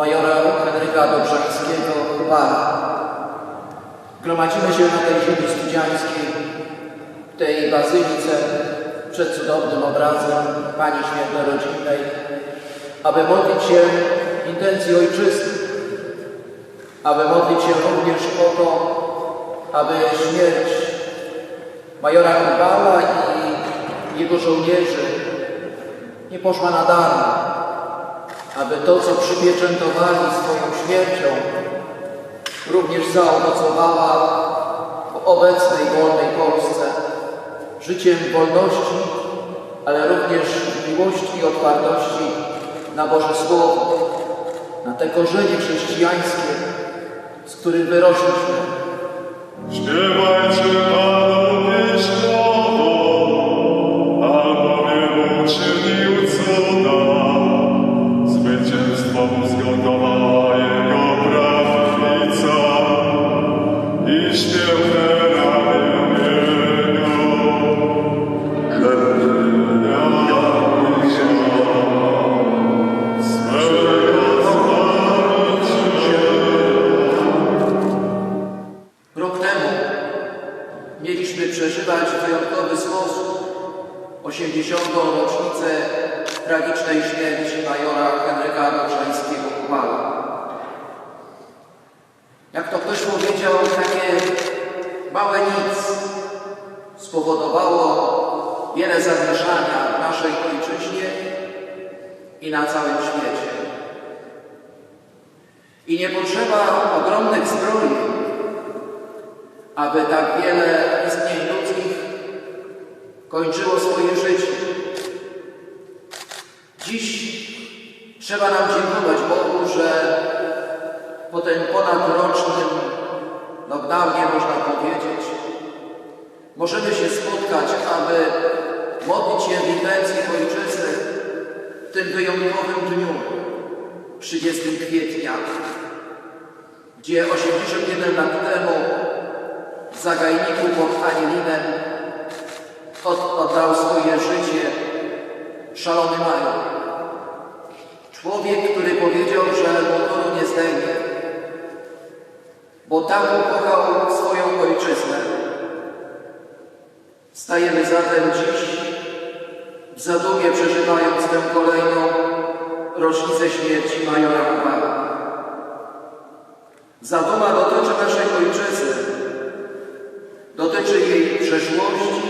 majora Henryka Dobrzańskiego Chwala. Gromadzimy się na tej ziemi studziańskiej, tej bazylice przed cudownym obrazem Pani Świętorodzinnej, aby modlić się intencji ojczystej, aby modlić się również o to, aby śmierć majora Chwala i jego żołnierzy nie poszła na darmo, aby to, co przypieczętowali swoją śmiercią, również zaowocowała w obecnej wolnej Polsce życiem wolności, ale również miłości i otwartości na Boże Słowo, na te korzenie chrześcijańskie, z których wyrośliśmy. Śpiewajcie tragicznej śmierci majora Henryka Dobrzańskiego Chwala. Jak to ktoś powiedział, takie małe nic spowodowało wiele zamieszania w naszej ojczyźnie i na całym świecie. I nie potrzeba ogromnych zbroi, aby tak wiele istnień ludzkich kończyło swoje życie. Dziś trzeba nam dziękować Bogu, że po tym ponadrocznym lockdownie, można powiedzieć, możemy się spotkać, aby modlić się w intencji ojczyzny w tym wyjątkowym dniu, 30 kwietnia, gdzie 81 lat temu w Zagajniku pod Anielinem od, oddał swoje życie szalony major. Człowiek, który powiedział, że motoru nie zdejmie, bo tak ukochał swoją ojczyznę. Stajemy zatem dziś w zadumie przeżywając tę kolejną rocznicę śmierci majora Chwala. Zaduma dotyczy naszej ojczyzny, dotyczy jej przeszłości,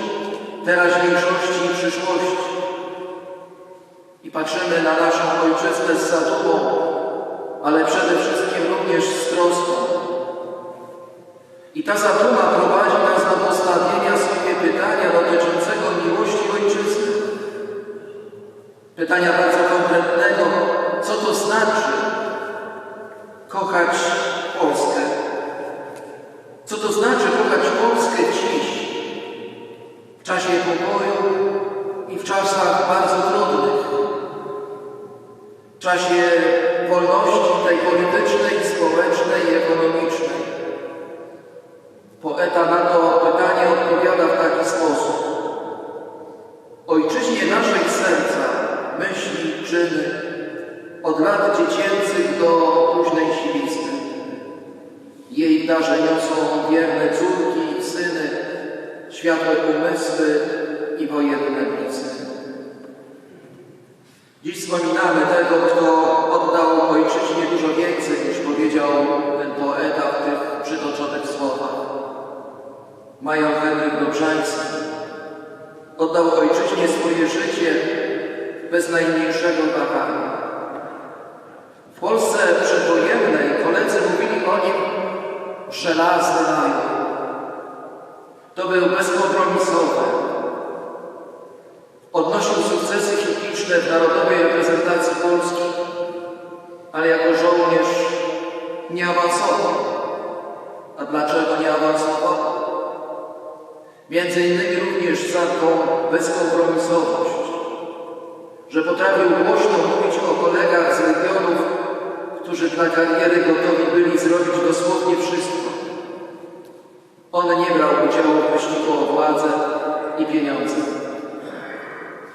teraźniejszości i przyszłości. I patrzymy na naszą ojczyznę z zadumą, ale przede wszystkim również z troską. I ta zaduma prowadzi nas do postawienia sobie pytania dotyczącego miłości ojczyzny. Pytania bardzo konkretnego, co to znaczy kochać Polskę? Co to znaczy kochać Polskę dziś, w czasie pokoju i w czasach w czasie wolności tej politycznej, społecznej i ekonomicznej? Wspominamy tego, kto oddał ojczyźnie dużo więcej niż powiedział ten poeta w tych przytoczonych słowach. Major Henryk Dobrzański oddał ojczyźnie swoje życie bez najmniejszego wahania. W Polsce przedwojennej koledzy mówili o nim żelazny major. To był bezkompromisowy. Higieniczne w narodowej reprezentacji Polski, ale jako żołnierz nie awansował. A dlaczego nie awansował? Między innymi również za tą bezkompromisowość, że potrafił głośno mówić o kolegach z regionów, którzy dla kariery gotowi byli zrobić dosłownie wszystko. On nie brał udziału w wyścigu o władzę i pieniądze.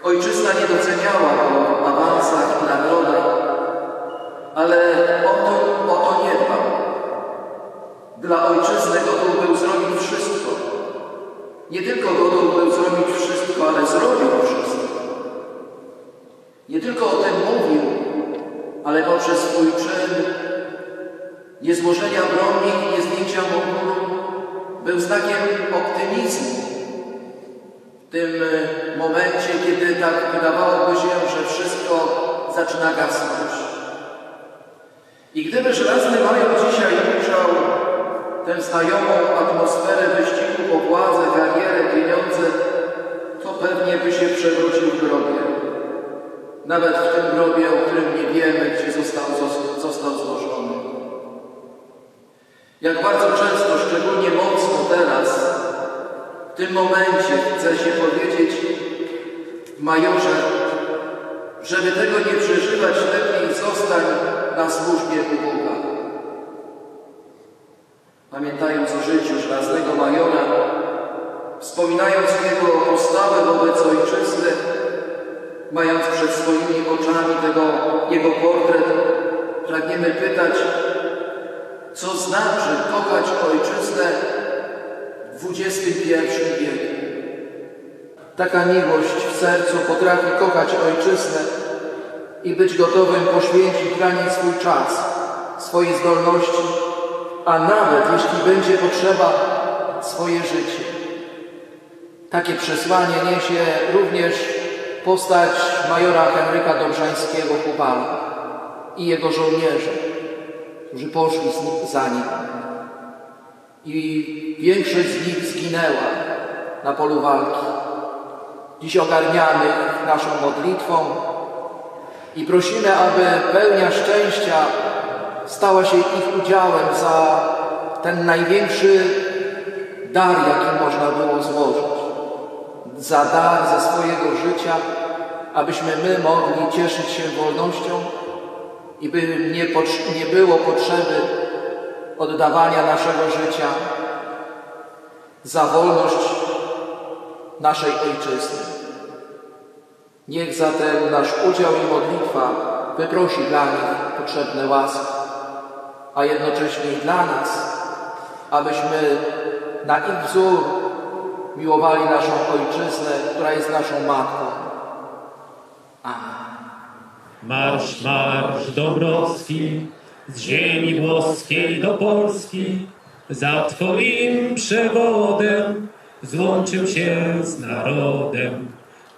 Ojczyzna nie doceniała go w awansach i nagrodach, ale o to, o to nie dbał. Dla ojczyzny gotów był zrobić wszystko. Nie tylko gotów był zrobić wszystko, ale zrobił wszystko. Nie tylko o tym mówił, ale poprzez swój czyn niezłożenia broni i niezdjęcia munduru był znakiem optymizmu. Tym e, momencie, kiedy tak wydawałoby się, że wszystko zaczyna gasnąć. I gdyby żelazny major dzisiaj ujrzał tę znajomą atmosferę wyścigu po władzę, karierę, pieniądze, to pewnie by się przewrócił w grobie. Nawet w tym grobie, o którym nie wiemy, gdzie został, zos- został złożony. Jak bardzo często, szczególnie mocno teraz, w tym momencie chce się powiedzieć majorze, żeby tego nie przeżywać, lepiej zostań na służbie u Boga. Pamiętając o życiu żelaznego majora, wspominając jego postawę wobec ojczyzny, mając przed swoimi oczami tego jego portret, pragniemy pytać, co znaczy kochać ojczyznę w XXI wieku. Taka miłość w sercu potrafi kochać ojczyznę i być gotowym poświęcić dla niej swój czas, swoje zdolności, a nawet, jeśli będzie potrzeba, swoje życie. Takie przesłanie niesie również postać majora Henryka Dobrzańskiego Hubala i jego żołnierze, którzy poszli za nim. I większość z nich zginęła na polu walki. Dziś ogarniamy ich naszą modlitwą i prosimy, aby pełnia szczęścia stała się ich udziałem za ten największy dar, jaki można było złożyć. Za dar ze swojego życia, abyśmy my mogli cieszyć się wolnością i by nie, nie było potrzeby oddawania naszego życia za wolność naszej ojczyzny. Niech zatem nasz udział i modlitwa wyprosi dla nich potrzebne łaski, a jednocześnie i dla nas, abyśmy na ich wzór miłowali naszą ojczyznę, która jest naszą matką. Amen. Marsz, marsz Dąbrowski, z ziemi włoskiej do Polski, za Twoim przewodem złączył się z narodem.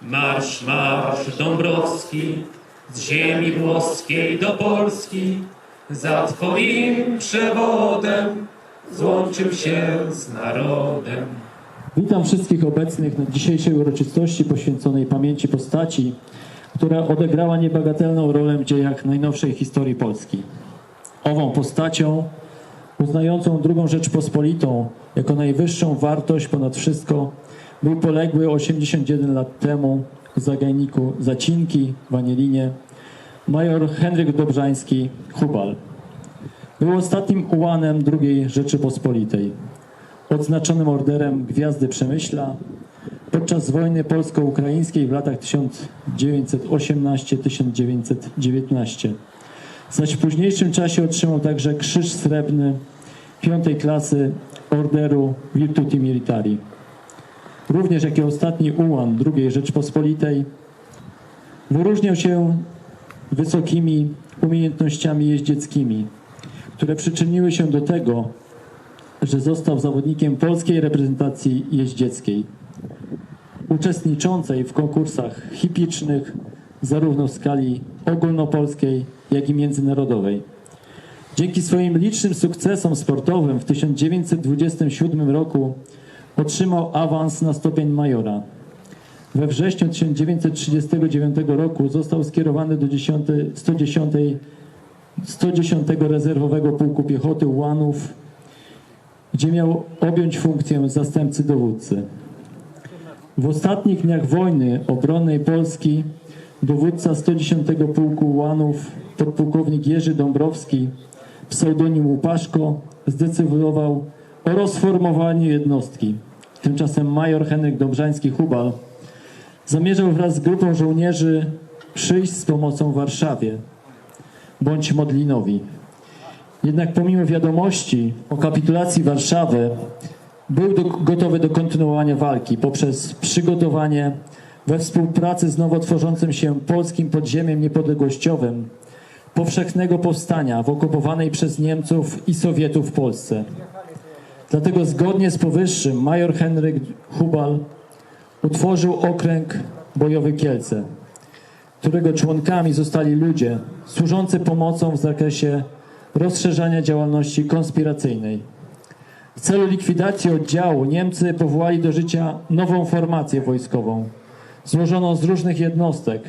Marsz, marsz Dąbrowski, z ziemi włoskiej do Polski, za Twoim przewodem złączył się z narodem. Witam wszystkich obecnych na dzisiejszej uroczystości poświęconej pamięci postaci, która odegrała niebagatelną rolę w dziejach najnowszej historii Polski. Ową postacią, uznającą II Rzeczpospolitą jako najwyższą wartość ponad wszystko, był poległy 81 lat temu w zagajniku Zacinki w Anielinie major Henryk Dobrzański Hubal. Był ostatnim ułanem II Rzeczypospolitej odznaczonym orderem Gwiazdy Przemyśla podczas wojny polsko-ukraińskiej w latach 1918-1919. Zaś w późniejszym czasie otrzymał także Krzyż Srebrny piątej klasy Orderu Virtuti Militari. Również jako ostatni ułan II Rzeczpospolitej wyróżniał się wysokimi umiejętnościami jeździeckimi, które przyczyniły się do tego, że został zawodnikiem polskiej reprezentacji jeździeckiej, uczestniczącej w konkursach hipicznych zarówno w skali ogólnopolskiej, jak i międzynarodowej. Dzięki swoim licznym sukcesom sportowym w 1927 roku otrzymał awans na stopień majora. We wrześniu 1939 roku został skierowany do 10, 110, 110 rezerwowego pułku piechoty ułanów gdzie miał objąć funkcję zastępcy dowódcy. W ostatnich dniach wojny obronnej Polski dowódca 110 Pułku Ułanów, podpułkownik Jerzy Dąbrowski, pseudonim Łupaszko, zdecydował o rozformowaniu jednostki. Tymczasem major Henryk Dobrzański-Hubal zamierzał wraz z grupą żołnierzy przyjść z pomocą Warszawie. bądź Modlinowi. Jednak pomimo wiadomości o kapitulacji Warszawy, był do, gotowy do kontynuowania walki poprzez przygotowanie we współpracy z nowo tworzącym się polskim podziemiem niepodległościowym powszechnego powstania w okupowanej przez Niemców i Sowietów Polsce. Dlatego zgodnie z powyższym major Henryk Hubal utworzył okręg bojowy Kielce, którego członkami zostali ludzie służący pomocą w zakresie rozszerzania działalności konspiracyjnej. W celu likwidacji oddziału Niemcy powołali do życia nową formację wojskową, złożoną z różnych jednostek,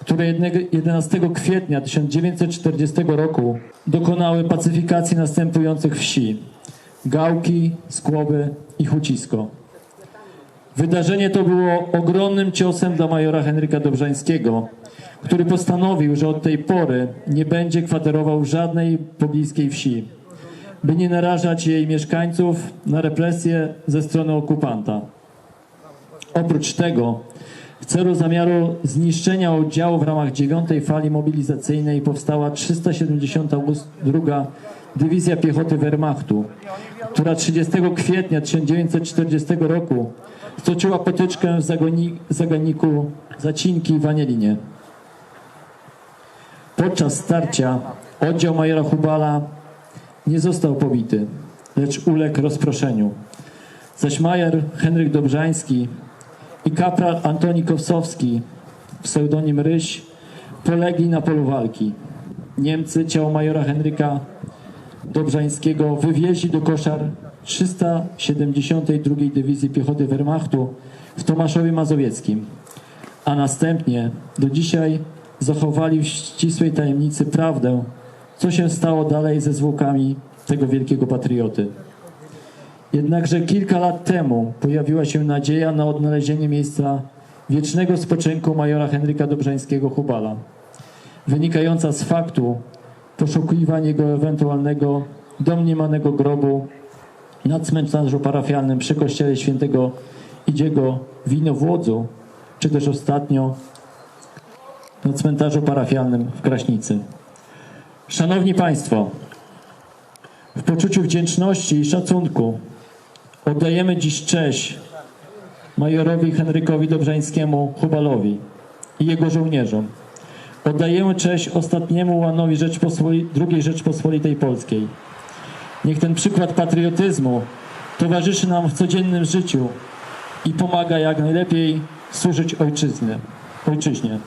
które jednego- 11 kwietnia 1940 roku dokonały pacyfikacji następujących wsi Gałki, Skłoby i Hucisko. Wydarzenie to było ogromnym ciosem dla majora Henryka Dobrzańskiego, który postanowił, że od tej pory nie będzie kwaterował żadnej pobliskiej wsi, by nie narażać jej mieszkańców na represje ze strony okupanta. Oprócz tego, w celu zamiaru zniszczenia oddziału w ramach dziewiątej fali mobilizacyjnej powstała 372 Dywizja Piechoty Wehrmachtu, która 30 kwietnia 1940 roku stoczyła potyczkę w zaganiku Zacinki w Anielinie. Podczas starcia oddział majora Hubala nie został pobity, lecz uległ rozproszeniu. Zaś major Henryk Dobrzański i kapral Antoni Kowsowski, pseudonim Ryś, polegli na polu walki. Niemcy ciało majora Henryka Dobrzańskiego wywieźli do koszar 372 Dywizji Piechoty Wehrmachtu w Tomaszowie Mazowieckim, a następnie do dzisiaj zachowali w ścisłej tajemnicy prawdę, co się stało dalej ze zwłokami tego wielkiego patrioty. Jednakże kilka lat temu pojawiła się nadzieja na odnalezienie miejsca wiecznego spoczynku majora Henryka Dobrzańskiego Hubala, wynikająca z faktu poszukiwań jego ewentualnego domniemanego grobu na cmentarzu parafialnym przy kościele świętego Idziego w Inowłodzu, czy też ostatnio na cmentarzu parafialnym w Kraśnicy. Szanowni Państwo, w poczuciu wdzięczności i szacunku oddajemy dziś cześć majorowi Henrykowi Dobrzańskiemu Hubalowi i jego żołnierzom. Oddajemy cześć ostatniemu łanowi Rzeczpospoli- II Rzeczpospolitej Polskiej. Niech ten przykład patriotyzmu towarzyszy nam w codziennym życiu i pomaga jak najlepiej służyć ojczyzny, ojczyźnie.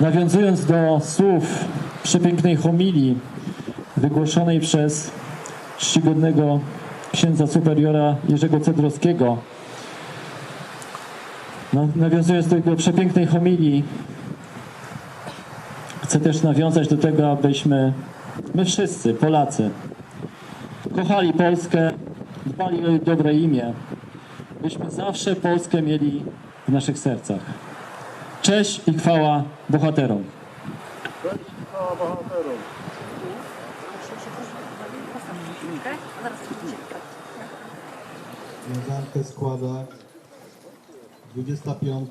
Nawiązując do słów przepięknej homilii wygłoszonej przez czcigodnego księdza superiora Jerzego Cedrowskiego, na- nawiązując do jego przepięknej homilii, chcę też nawiązać do tego, abyśmy my wszyscy, Polacy, kochali Polskę, dbali o jej dobre imię, byśmy zawsze Polskę mieli w naszych sercach. Cześć i chwała bohaterom. Wiązankę składa 25.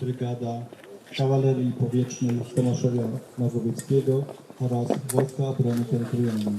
Brygada Kawalerii Powietrznej Tomaszowia Mazowieckiego oraz Wojska Obrony Terytorialnej.